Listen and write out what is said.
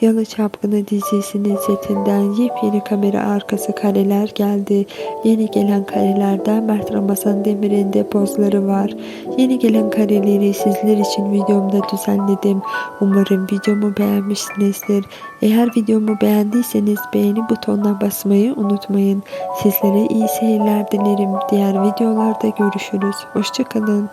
Yalı Çapkını dizisinin setinden yepyeni kamera arkası kareler geldi. Yeni gelen karelerde Mert Ramazan Demir'in de pozları var. Yeni gelen kareleri sizler için videomda düzenledim. Umarım videomu beğenmişsinizdir. Eğer videomu beğendiyseniz beğeni butonuna basmayı unutmayın. Sizlere iyi seyirler dilerim. Diğer videolarda görüşürüz. Hoşçakalın.